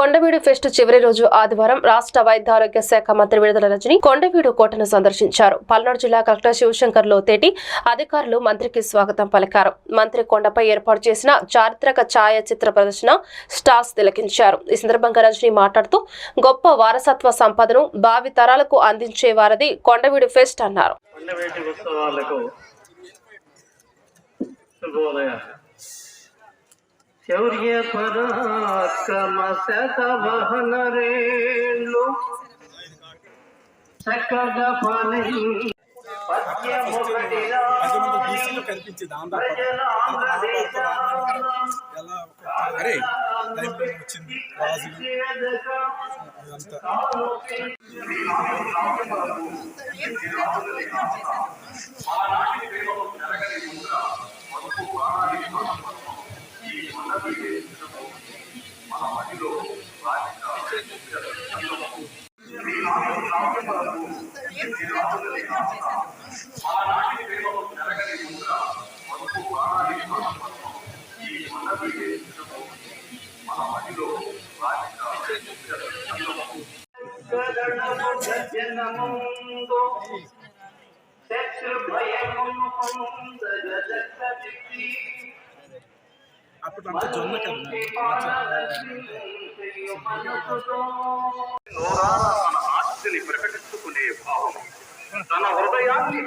Kondaveedu pest చివరి రోజు ఆదివారం రాష్ట్ర వైద్య ఆరోగ్య శాఖ మంత్రి విడుదల రజని కొండవీడు కోటను సందర్శించారు. పల్నాడు జిల్లా కలెక్టర్ శివశంకర్ లోతేటి అధికారులు మంత్రికి స్వాగతం పలికారు. మంత్రి కొండపై ఏర్పాటు చేసిన చారిత్రక ఛాయాచిత్ర ప్రదర్శన స్టార్స్ తిలకించారు. ఈ సందర్భంగా రజని మాట్లాడుతూ గొప్ప వారసత్వ సంపదను భావి తరాలకు అందించే వారది కొండవీడు ఫెస్ట్ అన్నారు. రాని కనిపించింది ఆంధ్ర ప్రజలాంధ్రదేశాన ఎలా అరే టైం వచ్చింది. రాజులు. అదంతా. జనముందు శత్రు భయమును పొందగదక్కదికి అప్పుడు అంత జొన్న ఆస్తిని ప్రకటించుకునే భావం తన హృదయాన్ని